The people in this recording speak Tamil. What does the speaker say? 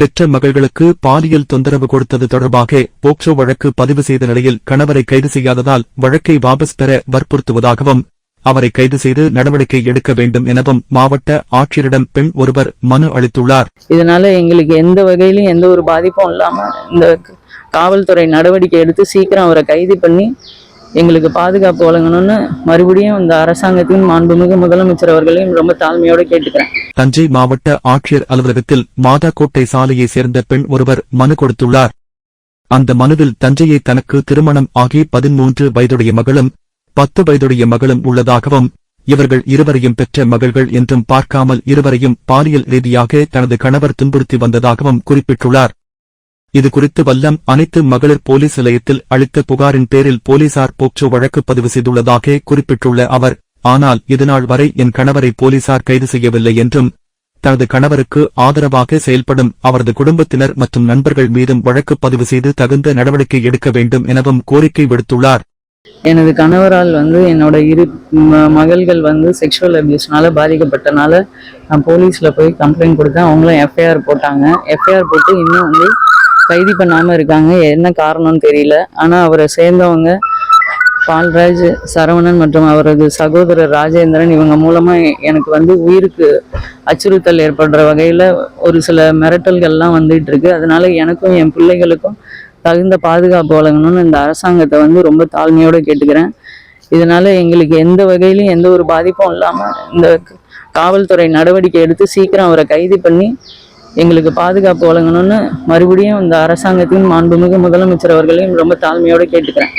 பெற்ற மகள்களுக்கு பாலியல் தொந்தரவு கொடுத்தது தொடர்பாக போக்சோ வழக்கு பதிவு செய்த நிலையில் கணவரை கைது செய்யாததால் வழக்கை வாபஸ் பெற வற்புறுத்துவதாகவும் அவரை கைது செய்து நடவடிக்கை எடுக்க வேண்டும் எனவும் மாவட்ட ஆட்சியரிடம் பெண் ஒருவர் மனு அளித்துள்ளார். இதனால எங்களுக்கு எந்த வகையிலும் எந்த ஒரு பாதிப்பும் இல்லாம இந்த காவல்துறை நடவடிக்கை எடுத்து சீக்கிரம் அவரை கைது பண்ணி எங்களுக்கு பாதுகாப்பு வழங்கணும்னு மறுபடியும் இந்த அரசாங்கத்தின் மாண்புமிகு முதலமைச்சர் அவர்களையும் ரொம்ப தாழ்மையோடு கேட்டுக்கிறேன். தஞ்சை மாவட்ட ஆட்சியர் அலுவலகத்தில் மாதாக்கோட்டை சாலையை சேர்ந்த பெண் ஒருவர் மனு கொடுத்துள்ளார். அந்த மனுவில் தஞ்சையை தனக்கு திருமணம் ஆகி பதிமூன்று வயதுடைய மகளும் பத்து வயதுடைய மகளும் உள்ளதாகவும் இவர்கள் இருவரையும் பெற்ற மகள்கள் என்றும் பார்க்காமல் இருவரையும் பாலியல் ரீதியாக தனது கணவர் துன்புறுத்தி வந்ததாகவும் குறிப்பிட்டுள்ளார். இது குறித்து வல்லம் அனைத்து மகளிர் போலீஸ் நிலையத்தில் அளித்த புகாரின் பேரில் போலீசார் போக்சோ வழக்கு பதிவு செய்துள்ளதாக குறிப்பிட்டுள்ள அவர் ஆனால் இதுநாள் வரை என் கணவரை போலீசார் கைது செய்யவில்லை என்றும் தனது கணவருக்கு ஆதரவாக செயல்படும் அவரது குடும்பத்தினர் மற்றும் நண்பர்கள் மீதும் வழக்கு பதிவு செய்து தகுந்த நடவடிக்கை எடுக்க வேண்டும் எனவும் கோரிக்கை விடுத்துள்ளார். எனது கணவரால் வந்து என்னோட இரு மகள்கள் வந்து செக்ஷுவல் அபியூஸ்னால பாதிக்கப்பட்டனால நான் போலீஸ்ல போய் கம்ப்ளைண்ட் கொடுத்தேன். அவங்களும் எஃப்ஐஆர் போட்டாங்க. எஃப்ஐஆர் போட்டு இன்னும் வந்து கைது பண்ணாமல் இருக்காங்க. என்ன காரணம்னு தெரியல. ஆனால் அவரை சேர்ந்தவங்க பால்ராஜ் சரவணன் மற்றும் அவரது சகோதரர் ராஜேந்திரன் இவங்க மூலமாக எனக்கு வந்து உயிருக்கு அச்சுறுத்தல் ஏற்படுற வகையில் ஒரு சில மிரட்டல்கள்லாம் வந்துட்டு இருக்கு அதனால எனக்கும் என் பிள்ளைகளுக்கும் தகுந்த பாதுகாப்பு வழங்கணும்னு இந்த அரசாங்கத்தை வந்து ரொம்ப தாழ்மையோடு கேட்டுக்கிறேன். இதனால எங்களுக்கு எந்த வகையிலும் எந்த ஒரு பாதிப்பும் இல்லாமல் இந்த காவல்துறை நடவடிக்கை எடுத்து சீக்கிரம் அவரை கைது பண்ணி எங்களுக்கு பாதுகாப்பு வழங்கணும்னு மறுபடியும் இந்த அரசாங்கத்தின் மாண்புமிகு முதலமைச்சர் அவர்களையும் ரொம்ப தாழ்மையோட கேட்டுக்கிறேன்.